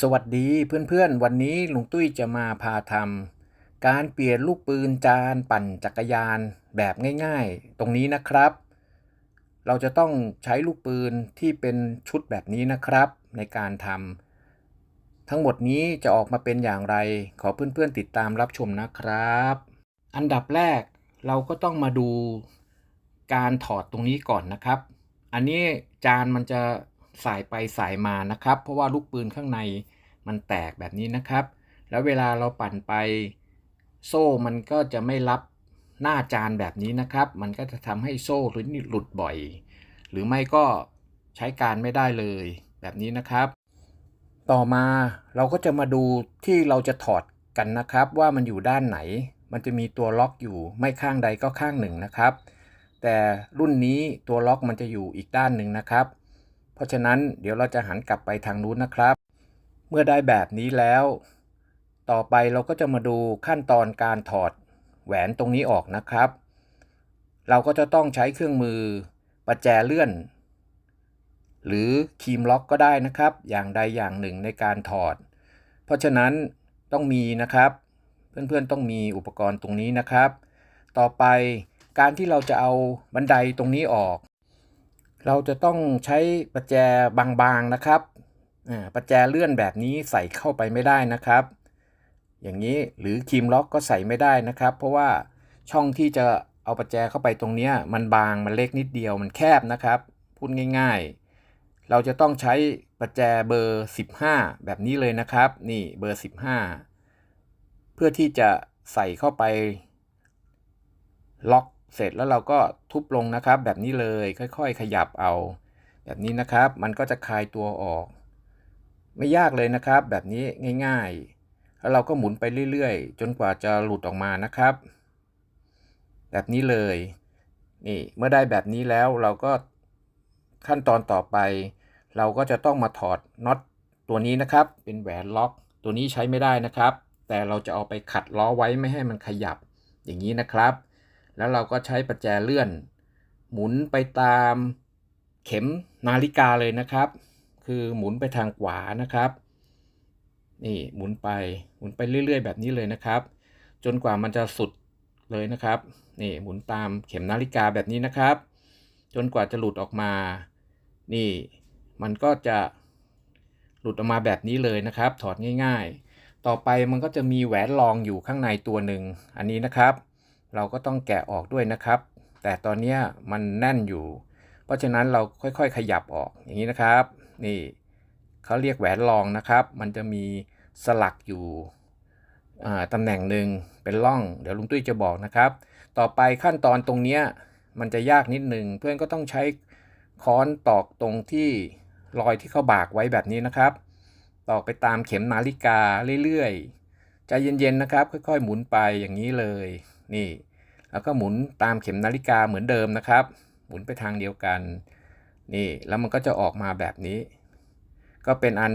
สวัสดีเพื่อนๆ วันนี้ลุงตุ้ยจะมาพาทำการเปลี่ยนลูกปืนจานปั่นจักรยานแบบง่ายๆ ตรงนี้นะครับ เราจะต้องใช้ลูกปืนที่เป็นชุดแบบนี้นะครับ ในการทำทั้งหมดนี้จะออกมาเป็นอย่างไร ขอเพื่อนๆติดตามรับชมนะครับ อันดับแรกเราก็ต้องมาดูการถอดตรงนี้ก่อนนะครับ อันนี้จานมันจะ สายไปสายมานะครับ เพราะว่าลูกปืนข้างในมันแตกแบบนี้นะครับ แล้วเวลาเราปั่นไปโซ่มันก็จะไม่รับหน้าจานแบบนี้นะครับ มันก็จะทำให้โซ่หรือหลุดบ่อย หรือไม่ก็ใช้การไม่ได้เลยแบบนี้นะครับ ต่อมาเราก็จะมาดูที่เราจะถอดกันนะครับ ว่ามันอยู่ด้านไหน มันจะมีตัวล็อกอยู่ไม่ข้างใดก็ข้างหนึ่งนะครับ แต่รุ่นนี้ตัวล็อกมันจะอยู่อีกด้านหนึ่งนะครับ เพราะฉะนั้นเดี๋ยวเราจะหันกลับไปทางนู้นนะครับ เมื่อได้แบบนี้แล้ว ต่อไปเราก็จะมาดูขั้นตอนการถอดแหวนตรงนี้ออกนะครับ เราก็จะต้องใช้เครื่องมือประแจเลื่อน หรือคีมล็อกก็ได้นะครับ อย่างใดอย่างหนึ่งในการถอด เพราะฉะนั้นต้องมีนะครับ เพื่อนๆต้องมีอุปกรณ์ตรงนี้นะครับ ต่อไปการที่เราจะเอาบันไดตรงนี้ออก เราจะต้องใช้ประแจบางๆนะครับประแจเลื่อนแบบนี้ใส่เข้าไปไม่ได้นะครับ อย่างนี้หรือคีมล็อกก็ใส่ไม่ได้นะครับ เพราะว่าช่องที่จะเอาประแจเข้าไปตรงนี้มันบางมันเล็กนิดเดียวมันแคบนะครับพูดง่ายๆ เราจะต้องใช้ประแจเบอร์ 15 แบบนี้เลยนะครับ นี่เบอร์ 15 เพื่อที่จะใส่เข้าไปล็อก เสร็จแล้วเราก็ทุบลงนะครับ แบบนี้เลยค่อย ๆ ขยับเอา แบบนี้นะครับ มันก็จะคลายตัวออก ไม่ยากเลยนะครับ แบบนี้ง่าย ๆ แล้วเราก็หมุนไปเรื่อยๆ จนกว่าจะหลุดออกมานะครับ แบบนี้เลยนี่เมื่อได้แบบนี้แล้วเราก็ขั้นตอนต่อไป เราก็จะต้องมาถอดน็อตตัวนี้นะครับ เป็นแหวนล็อก ตัวนี้ใช้ไม่ได้นะครับ แต่เราจะเอาไปขัดล้อไว้ไม่ให้มันขยับอย่างนี้นะครับ แล้วเราก็ใช้ประแจเลื่อน หมุนไปตามเข็มนาฬิกาเลยนะครับ คือหมุนไปทางขวานะครับ นี่หมุนไปหมุนไปเรื่อย ๆ แบบนี้เลยนะครับ จนกว่ามันจะสุดเลยนะครับ นี่หมุนตามเข็มนาฬิกาแบบนี้นะครับ จนกว่าจะหลุดออกมา นี่มันก็จะหลุดออกมาแบบนี้เลยนะครับ ถอดง่าย ๆ ต่อไปมันก็จะมีแหวนรองอยู่ข้างในตัวหนึ่งอันนี้นะครับ เราก็ต้องแกะออกด้วยนะครับ แต่ตอนนี้มันแน่นอยู่ เพราะฉะนั้นเราค่อยๆ ขยับออกอย่างนี้นะครับ นี่เขาเรียกแหวนรองนะครับ มันจะมีสลักอยู่ตำแหน่งหนึ่งเป็นร่อง เดี๋ยวลุงตุ้ยจะบอกนะครับ ต่อไปขั้นตอนตรงนี้มันจะยากนิดหนึ่งเพื่อนก็ต้องใช้ค้อนตอกตรงที่รอยที่เขาบากไว้แบบนี้นะครับ ตอกไปตามเข็มนาฬิกาเรื่อยๆ ใจเย็นๆนะครับ ค่อยๆ หมุนไปอย่างนี้เลย นี่แล้วก็หมุนตามเข็มนาฬิกาเหมือนเดิมนะครับ หมุนไปทางเดียวกันนี่แล้วมันก็จะออกมาแบบนี้ ก็เป็นอัน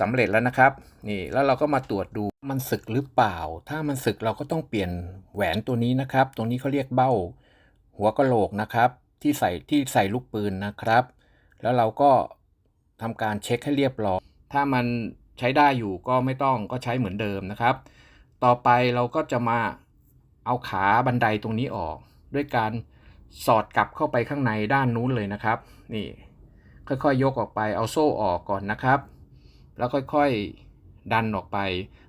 สำเร็จแล้วนะครับ นี่แล้วเราก็มาตรวจดูมันสึกหรือเปล่า ถ้ามันสึกเราก็ต้องเปลี่ยนแหวนตัวนี้นะครับตรงนี้เขาเรียกเบ้า หัวกะโหลกนะครับ ที่ใส่ที่ใส่ลูกปืนนะครับ แล้วเราก็ทำการเช็คให้เรียบร้อยถ้ามันใช้ได้อยู่ก็ไม่ต้องก็ใช้เหมือนเดิมนะครับ ต่อไปเราก็จะมา เอาขาบันไดตรงนี้ออก ด้วยการสอดกลับเข้าไปข้างในด้านนู้นเลยนะครับ นี่ ค่อยๆยกออกไปเอาโซ่ออกก่อนนะครับ แล้วค่อยๆดันออกไป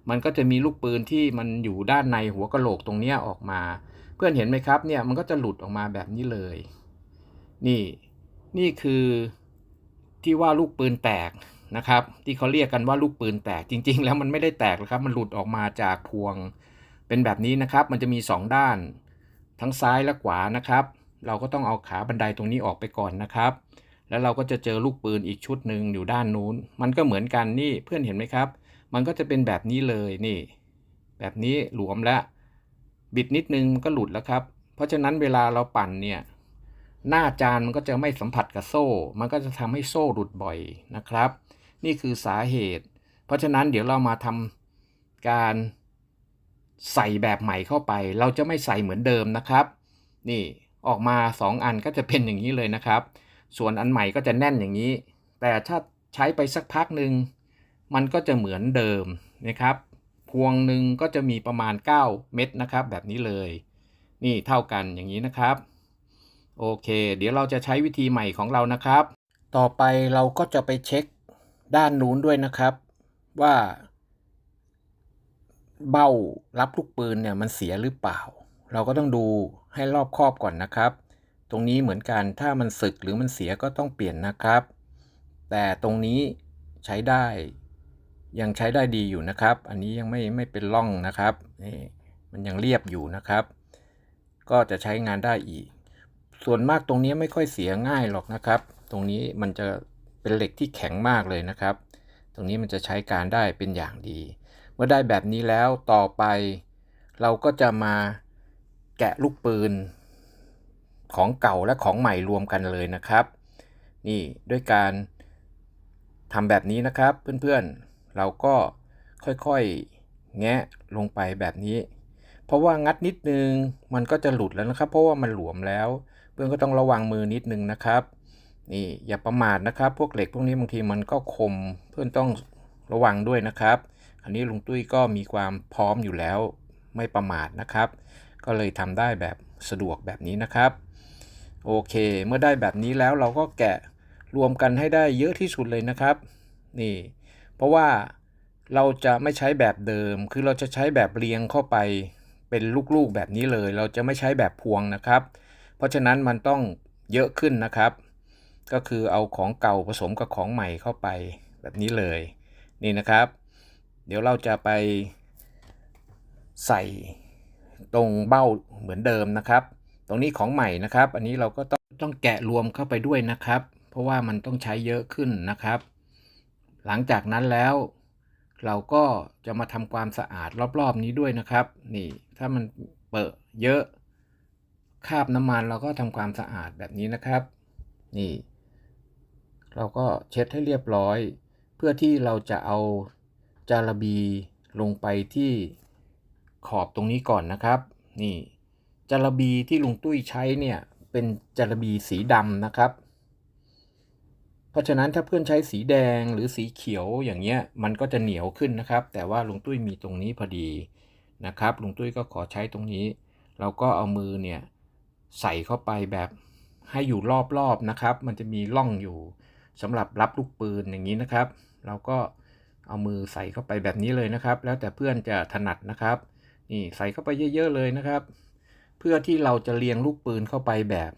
มันก็จะมีลูกปืนที่มันอยู่ด้านในหัวกะโหลกตรงนี้ออกมา เพื่อนเห็นไหมครับเนี่ยมันก็จะหลุดออกมาแบบนี้เลย นี่นี่คือที่ว่าลูกปืนแตกนะครับ ที่เขาเรียกกันว่าลูกปืนแตกจริง ๆ แล้วมันไม่ได้แตกหรอกครับ มันหลุดออกมาจากพวง เป็นแบบนี้นะครับมันจะมี 2 ด้าน ทั้งซ้ายและขวานะครับ เราก็ต้องเอาขาบันไดตรงนี้ออกไปก่อนนะครับ แล้วเราก็จะเจอลูกปืนอีกชุดหนึ่งอยู่ด้านนู้น มันก็เหมือนกันนี่เพื่อนเห็นไหมครับ มันก็จะเป็นแบบนี้เลยนี่ แบบนี้หลวมแล้วบิดนิดนึงมันก็หลุดแล้วครับ เพราะฉะนั้นเวลาเราปั่นเนี่ยหน้าจานมันก็จะไม่สัมผัสกับโซ่ มันก็จะทำให้โซ่หลุดบ่อยนะครับ นี่คือสาเหตุ เพราะฉะนั้นเดี๋ยวเรามาทำการ ใส่แบบใหม่เข้าไป เราจะไม่ใส่เหมือนเดิมนะครับ นี่ออกมา 2 อันก็จะเป็นอย่างนี้เลยนะครับ ส่วนอันใหม่ก็จะแน่นอย่างนี้ แต่ถ้าใช้ไปสักพักหนึ่งมันก็จะเหมือนเดิมนะครับพวงหนึ่งก็จะมีประมาณ 9 เม็ดนะครับ แบบนี้เลย นี่เท่ากันอย่างนี้นะครับ โอเค เดี๋ยวเราจะใช้วิธีใหม่ของเรานะครับ ต่อไปเราก็จะไปเช็คด้านนู้นด้วยนะครับ ว่า เบ้ารับลูกปืนเนี่ยมันเสียหรือเปล่า เราก็ต้องดูให้รอบคอบก่อนนะครับ ตรงนี้เหมือนกันถ้ามันสึกหรือมันเสียก็ต้องเปลี่ยนนะครับ แต่ตรงนี้ใช้ได้ ยังใช้ได้ดีอยู่นะครับ อันนี้ยังไม่ไม่เป็นร่องนะครับนี่มันยังเรียบอยู่นะครับ ก็จะใช้งานได้อีก ส่วนมากตรงนี้ไม่ค่อยเสียง่ายหรอกนะครับ ตรงนี้มันจะเป็นเหล็กที่แข็งมากเลยนะครับ ตรงนี้มันจะใช้การได้เป็นอย่างดี เมื่อได้แบบนี้แล้วต่อไป เราก็จะมาแกะลูกปืน ของเก่าและของใหม่รวมกันเลยนะครับ นี่ด้วยการทำแบบนี้นะครับเพื่อนๆ เราก็ค่อยๆ แงะลงไปแบบนี้ เพราะว่างัดนิดนึงมันก็จะหลุดแล้วนะครับ เพราะว่ามันหลวมแล้ว เพื่อนก็ต้องระวังมือนิดนึงนะครับ นี่อย่าประมาทนะครับ พวกเหล็กพวกนี้บางทีมันก็คมเพื่อนต้องระวังด้วยนะครับ อันนี้ลุงตุ้ยก็มีความพร้อมอยู่แล้วไม่ประมาทนะครับ ก็เลยทำได้แบบสะดวกแบบนี้นะครับ โอเค เมื่อได้แบบนี้แล้วเราก็แกะรวมกันให้ได้เยอะที่สุดเลยนะครับ นี่ เพราะว่าเราจะไม่ใช้แบบเดิม คือเราจะใช้แบบเรียงเข้าไปเป็นลูกๆแบบนี้เลย เราจะไม่ใช้แบบพวงนะครับ เพราะฉะนั้นมันต้องเยอะขึ้นนะครับ ก็คือเอาของเก่าผสมกับของใหม่เข้าไปแบบนี้เลย นี่นะครับ เดี๋ยวเราจะไปใส่ตรงเบ้าเหมือนเดิมนะครับ ตรงนี้ของใหม่นะครับ อันนี้เราก็ต้องต้องแกะรวมเข้าไปด้วยนะครับ เพราะว่ามันต้องใช้เยอะขึ้นนะครับ หลังจากนั้นแล้วเราก็จะมาทำความสะอาดรอบๆนี้ด้วยนะครับ นี่ถ้ามันเปิดเยอะคาบน้ำมันเราก็ทำความสะอาดแบบนี้นะครับ นี่ เราก็เช็ดให้เรียบร้อย เพื่อที่เราจะเอา จาระบีลงไปที่ขอบตรงนี้ก่อนนะครับ นี่จาระบีที่ลุงตุ้ยใช้เนี่ยเป็นจาระบีสีดำนะครับ เพราะฉะนั้นถ้าเพื่อนใช้สีแดงหรือสีเขียวอย่างเงี้ยมันก็จะเหนียวขึ้นนะครับ แต่ว่าลุงตุ้ยมีตรงนี้พอดีนะครับลุงตุ้ยก็ขอใช้ตรงนี้ เราก็เอามือเนี่ยใส่เข้าไปแบบให้อยู่รอบๆนะครับ มันจะมีร่องอยู่สำหรับรับลูกปืนอย่างนี้นะครับ เราก็ เอามือใส่เข้าไปแบบนี้เลยนะครับ แล้วแต่เพื่อนจะถนัดนะครับ นี่ใส่เข้าไปเยอะ ๆ เลยนะครับ เพื่อที่เราจะเรียงลูกปืนเข้าไปแบบ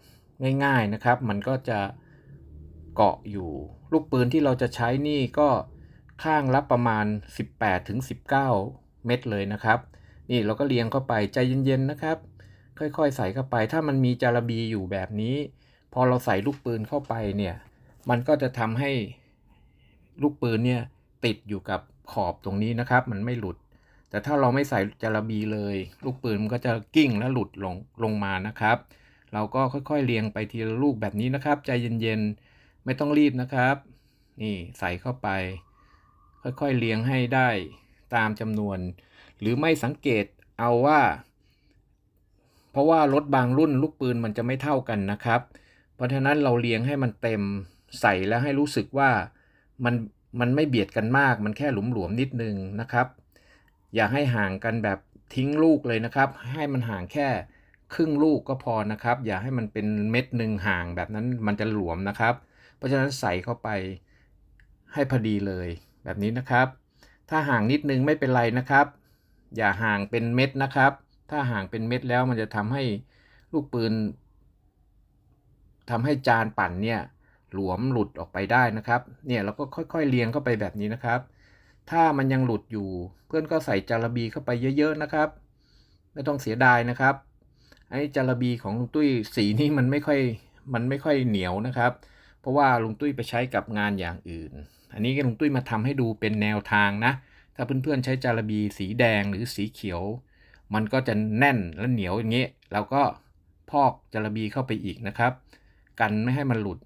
ง่าย ๆนะครับ มันก็จะเกาะอยู่ ลูกปืนที่เราจะใช้นี่ก็ข้างละประมาณ 18ถึง19เม็ดเลยนะครับ นี่เราก็เรียงเข้าไปใจเย็นๆนะครับ ค่อยๆ ใส่เข้าไปถ้ามันมีจารบีอยู่แบบนี้ พอเราใส่ลูกปืนเข้าไปเนี่ยมันก็จะทำให้ลูกปืนเนี่ย ติดอยู่กับขอบตรงนี้นะครับ มันไม่หลุด แต่ถ้าเราไม่ใส่จาระบีเลย ลูกปืนมันก็จะกิ้งและหลุดลงลงมานะครับ เราก็ค่อยๆเรียงไปทีละลูกแบบนี้นะครับ ใจเย็นๆไม่ต้องรีบนะครับ นี่ใส่เข้าไป ค่อยๆเรียงให้ได้ตามจำนวน หรือไม่สังเกตเอาว่า เพราะว่ารถบางรุ่นลูกปืนมันจะไม่เท่ากันนะครับ เพราะฉะนั้นเราเรียงให้มันเต็มใส่แล้วให้รู้สึกว่ามัน มันไม่เบียดกันมาก มันแค่หลุมๆนิดนึงนะครับ อย่าให้ห่างกันแบบทิ้งลูกเลยนะครับ ให้มันห่างแค่ครึ่งลูกก็พอนะครับ อย่าให้มันเป็นเม็ดหนึ่งห่างแบบนั้นมันจะหลวมนะครับ เพราะฉะนั้นใส่เข้าไปให้พอดีเลยแบบนี้นะครับ ถ้าห่างนิดนึงไม่เป็นไรนะครับ อย่าห่างเป็นเม็ดนะครับ ถ้าห่างเป็นเม็ดแล้วมันจะทำให้ลูกปืนทำให้จานปั่นเนี่ย หลวมหลุดออกไปได้นะครับ เนี่ยเราก็ค่อยๆเรียงเข้าไปแบบนี้นะครับ ถ้ามันยังหลุดอยู่ เพื่อนก็ใส่จาระบีเข้าไปเยอะ ๆนะครับ ไม่ต้องเสียดายนะครับ ไอ้จาระบีของลุงตุ้ยสีนี้มันไม่ค่อยมันไม่ค่อยเหนียวนะครับ เพราะว่าลุงตุ้ยไปใช้กับงานอย่างอื่น อันนี้ลุงตุ้ยมาทำให้ดูเป็นแนวทางนะ ถ้าเพื่อนๆใช้จาระบีสีแดงหรือสีเขียว มันก็จะแน่นและเหนียวอย่างนี้เราก็พอกจาระบีเข้าไปอีกนะครับ กันไม่ให้มันหลุด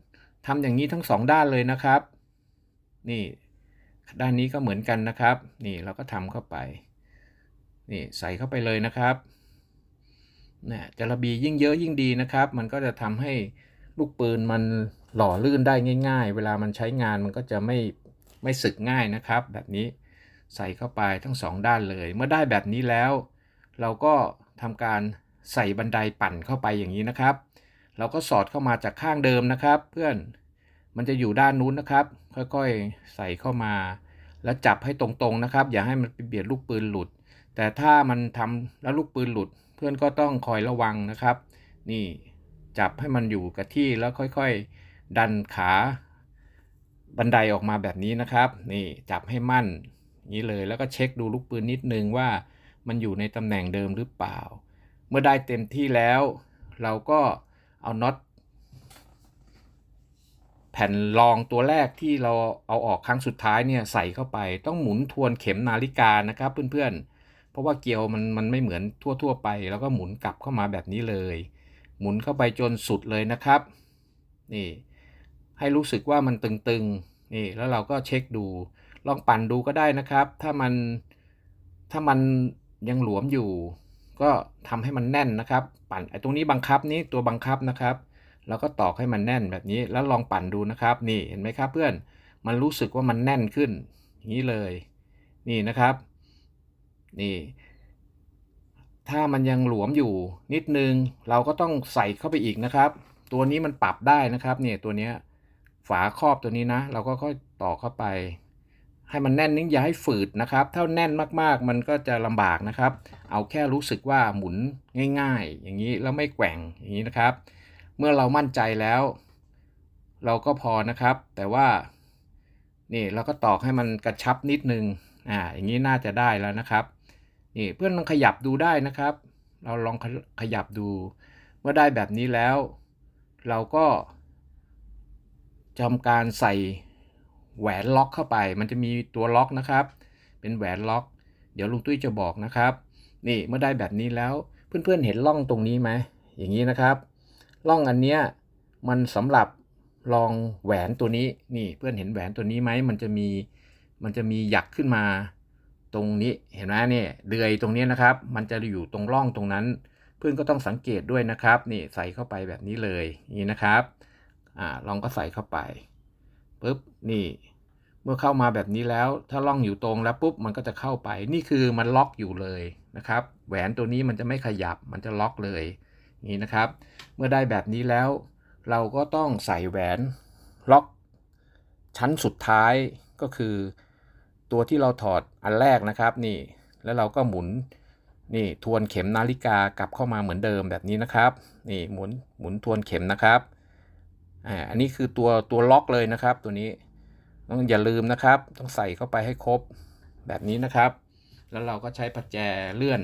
ทำอย่างนี้ทั้งสองด้านเลยนะครับ นี่ด้านนี้ก็เหมือนกันนะครับ นี่เราก็ทำเข้าไป นี่ใส่เข้าไปเลยนะครับเนี่ยจาระบียิ่งเยอะยิ่งดีนะครับ มันก็จะทำให้ลูกปืนมันหล่อลื่นได้ง่าย ๆ เวลามันใช้งานมันก็จะไม่ไม่สึกง่ายนะครับ แบบนี้ใส่เข้าไปทั้งสองด้านเลย เมื่อได้แบบนี้แล้ว เราก็ทำการใส่บันไดปั่นเข้าไปอย่างนี้นะครับ เราก็สอดเข้ามาจากข้างเดิมนะครับ เพื่อนมันจะอยู่ด้านนู้นนะครับ ค่อยๆใส่เข้ามา แล้วจับให้ตรงๆนะครับ อย่าให้มันไปเบียดลูกปืนหลุด แต่ถ้ามันทำแล้วลูกปืนหลุด เพื่อนก็ต้องคอยระวังนะครับ นี่จับให้มันอยู่กับที่แล้วค่อยๆ ดันขาบันไดออกมาแบบนี้นะครับ นี่จับให้มั่นนี้เลยแล้วก็เช็คดูลูกปืนนิดนึงว่ามันอยู่ในตำแหน่งเดิมหรือเปล่า เมื่อได้เต็มที่แล้ว เราก็ เอาน็อตแผ่นรองตัวแรกที่เราเอาออกครั้งสุดท้ายเนี่ยใส่เข้าไปต้องหมุนทวนเข็มนาฬิกานะครับเพื่อนๆ เพราะว่าเกลียวมันมันไม่เหมือนทั่วๆไป แล้วก็หมุนกลับเข้ามาแบบนี้เลย หมุนเข้าไปจนสุดเลยนะครับ นี่ ให้รู้สึกว่ามันตึงๆนี่แล้วเราก็เช็คดูลองปั่นดูก็ได้นะครับ ถ้ามันถ้ามันยังหลวมอยู่ ก็ทำให้มันแน่นนะครับ ปั่นไอ้ตรงนี้บังคับนี้ตัวบังคับนะครับ แล้วก็ตอกให้มันแน่นแบบนี้แล้วลองปั่นดูนะครับ นี่เห็นไหมครับเพื่อนมันรู้สึกว่ามันแน่นขึ้นอย่างนี้เลย นี่นะครับ นี่ ถ้ามันยังหลวมอยู่นิดนึง เราก็ต้องใส่เข้าไปอีกนะครับ ตัวนี้มันปรับได้นะครับ เนี่ยตัวนี้ฝาครอบตัวนี้นะ เราก็ค่อยต่อเข้าไป ให้มันแน่นนิ่งอย่าให้ฝืดนะครับ ถ้าแน่นมากๆมันก็จะลำบากนะครับ เอาแค่รู้สึกว่าหมุนง่าย ๆ อย่างนี้แล้วไม่แกว่งอย่างนี้นะครับ เมื่อเรามั่นใจแล้ว เราก็พอนะครับ แต่ว่านี่เราก็ตอกให้มันกระชับนิดนึงอ่าอย่างนี้น่าจะได้แล้วนะครับ นี่เพื่อนลองขยับดูได้นะครับ เราลองขยับดู เมื่อได้แบบนี้แล้ว เราก็ทำการใส่ แหวนล็อกเข้าไป มันจะมีตัวล็อกนะครับ เป็นแหวนล็อก เดี๋ยวลุงตุ้ยจะบอกนะครับ นี่เมื่อได้แบบนี้แล้วเพื่อนๆเห็นร่องตรงนี้ไหมอย่างนี้นะครับร่องอันเนี้ยมันสำหรับรองแหวนตัวนี้นี่เพื่อนเห็นแหวนตัวนี้ไหมมันจะมีมันจะมีหยักขึ้นมาตรงนี้เห็นไหมเนี่ยเดือยตรงนี้นะครับ มันจะอยู่ตรงร่องตรงนั้น เพื่อนก็ต้องสังเกตด้วยนะครับ นี่ใส่เข้าไปแบบนี้เลยนี่นะครับอ่าลองก็ใส่เข้าไป ปุ๊บนี่ เมื่อเข้ามาแบบนี้แล้ว ถ้าล่องอยู่ตรงแล้วปุ๊บมันก็จะเข้าไป นี่คือมันล็อกอยู่เลยนะครับ แหวนตัวนี้มันจะไม่ขยับมันจะล็อกเลยนี่นะครับ เมื่อได้แบบนี้แล้ว เราก็ต้องใส่แหวนล็อก ชั้นสุดท้ายก็คือ ตัวที่เราถอดอันแรกนะครับนี่ แล้วเราก็หมุนนี่ทวนเข็มนาฬิกากลับเข้ามาเหมือนเดิมแบบนี้นะครับ นี่หมุนหมุนทวนเข็มนะครับ อ่าอันนี้คือตัวตัวล็อกเลยนะครับ ตัวนี้ต้องอย่าลืมนะครับ ต้องใส่เข้าไปให้ครบแบบนี้นะครับ แล้วเราก็ใช้ปัจแจเลื่อน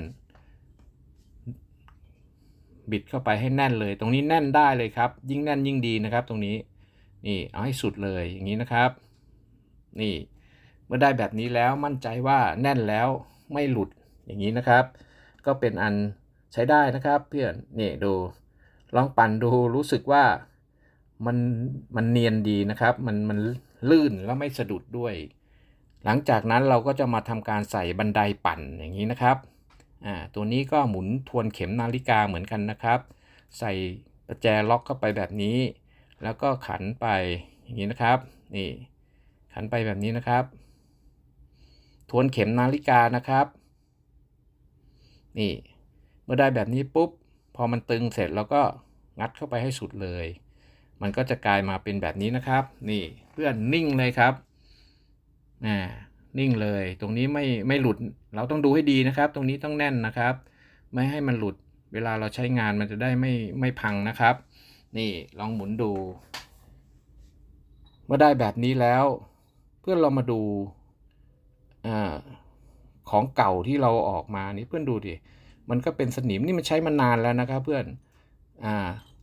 บิดเข้าไปให้แน่นเลย ตรงนี้แน่นได้เลยครับ ยิ่งแน่นยิ่งดีนะครับ ตรงนี้นี่เอาให้สุดเลยอย่างนี้นะครับ นี่เมื่อได้แบบนี้แล้วมั่นใจว่าแน่นแล้วไม่หลุดอย่างนี้นะครับ ก็เป็นอันใช้ได้นะครับ เพื่อนนี่ดูลองปั่นดูรู้สึกว่า มันมันเนียนดีนะครับ มันมันลื่นแล้วไม่สะดุดด้วย หลังจากนั้นเราก็จะมาทำการใส่บันไดปั่นอย่างนี้นะครับอ่าตัวนี้ก็หมุนทวนเข็มนาฬิกาเหมือนกันนะครับ ใส่ประแจล็อกเข้าไปแบบนี้ แล้วก็ขันไปอย่างนี้นะครับนี่ขันไปแบบนี้นะครับ ทวนเข็มนาฬิกานะครับ นี่เมื่อได้แบบนี้ปุ๊บ พอมันตึงเสร็จเราก็งัดเข้าไปให้สุดเลย มันก็จะกลายมาเป็นแบบนี้นะครับ นี่เพื่อนนิ่งเลยครับอ่านิ่งเลย ตรงนี้ไม่ไม่หลุด เราต้องดูให้ดีนะครับ ตรงนี้ต้องแน่นนะครับ ไม่ให้มันหลุด เวลาเราใช้งานมันจะได้ไม่ไม่พังนะครับ นี่ลองหมุนดู เมื่อได้แบบนี้แล้ว เพื่อนเรามาดูอของเก่าที่เราออกมานี่เพื่อนดูดิ มันก็เป็นสนิมนี่มันใช้มานานแล้วนะครับ เพื่อน อ่า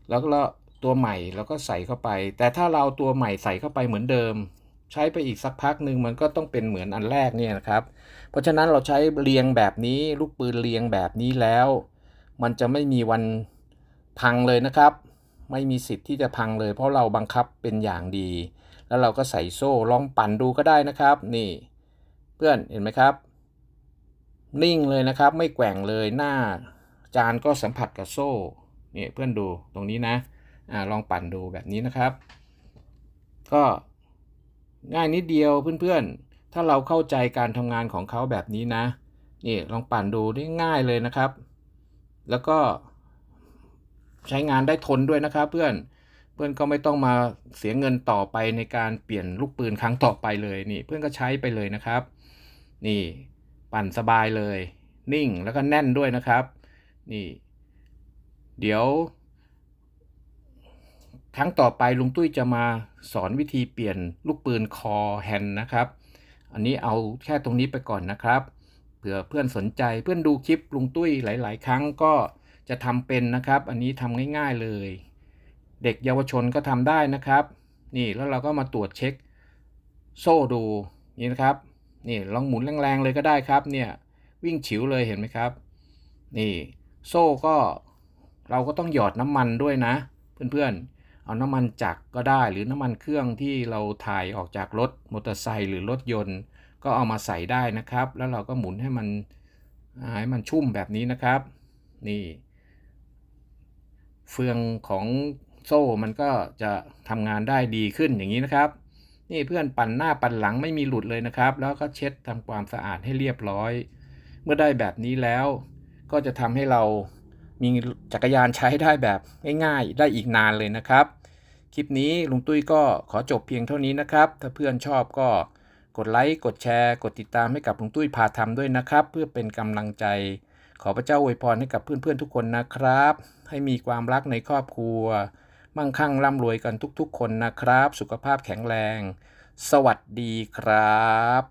แล้วก็ ตัวใหม่เราก็ใส่เข้าไป แต่ถ้าเราตัวใหม่ใส่เข้าไปเหมือนเดิม ใช้ไปอีกสักพักหนึ่งมันก็ต้องเป็นเหมือนอันแรกเนี่ยนะครับ เพราะฉะนั้นเราใช้เรียงแบบนี้ลูกปืนเรียงแบบนี้แล้ว มันจะไม่มีวันพังเลยนะครับ ไม่มีสิทธิ์ที่จะพังเลย เพราะเราบังคับเป็นอย่างดี แล้วเราก็ใส่โซ่ลองปั่นดูก็ได้นะครับ นี่ เพื่อนเห็นไหมครับ นิ่งเลยนะครับ ไม่แกว่งเลยหน้าจานก็สัมผัสกับโซ่นี่เพื่อนดูตรงนี้นะ อ่าลองปั่นดูแบบนี้นะครับ ก็ง่ายนิดเดียวเพื่อนๆ ถ้าเราเข้าใจการทำงานของเขาแบบนี้นะ นี่ลองปั่นดูได้ง่ายเลยนะครับ แล้วก็ใช้งานได้ทนด้วยนะครับ เพื่อน เพื่อนก็ไม่ต้องมาเสียเงินต่อไปในการเปลี่ยนลูกปืนครั้งต่อไปเลยนี่ เพื่อนก็ใช้ไปเลยนะครับ นี่ปั่นสบายเลย นิ่งแล้วก็แน่นด้วยนะครับ นี่ เดี๋ยว ครั้งต่อไปลุงตุ้ยจะมาสอนวิธีเปลี่ยนลูกปืนคอแฮนนะครับ อันนี้เอาแค่ตรงนี้ไปก่อนนะครับ เผื่อเพื่อนสนใจเพื่อนดูคลิปลุงตุ้ยหลาย ๆ ครั้งก็จะทำเป็นนะครับ อันนี้ทำง่าย ๆเลย เด็กเยาวชนก็ทำได้นะครับ นี่แล้วเราก็มาตรวจเช็ค โซ่ดูนี่นะครับนี่ลองหมุนแรงๆเลยก็ได้ครับเนี่ยวิ่งฉิวเลยเห็นไหมครับ นี่โซ่ก็เราก็ต้องหยอดน้ำมันด้วยนะ เพื่อนๆ เอาน้ำมันจักรก็ได้ หรือน้ำมันเครื่องที่เราถ่ายออกจากรถมอเตอร์ไซค์หรือรถยนต์ ก็เอามาใส่ได้นะครับ แล้วเราก็หมุนให้มันให้มันชุ่มแบบนี้นะครับ นี่ เฟืองของโซ่มันก็จะทำงานได้ดีขึ้นอย่างนี้นะครับ นี่เพื่อนปั่นหน้าปั่นหลังไม่มีหลุดเลยนะครับ แล้วก็เช็ดทำความสะอาดให้เรียบร้อย เมื่อได้แบบนี้แล้ว ก็จะทำให้เรา มีจักรยานใช้ได้แบบง่ายๆ ได้อีกนานเลยนะครับ คลิปนี้ลุงตุ้ยก็ขอจบเพียงเท่านี้นะครับ ถ้าเพื่อนชอบก็กดไลค์ กดแชร์ กดติดตามให้กับลุงตุ้ยพาทำด้วยนะครับ เพื่อเป็นกำลังใจ ขอพระเจ้าอวยพรให้กับเพื่อนๆทุกคนนะครับ ให้มีความรักในครอบครัว มั่งคั่งร่ำรวยกันทุกๆ คนนะครับ สุขภาพแข็งแรง สวัสดีครับ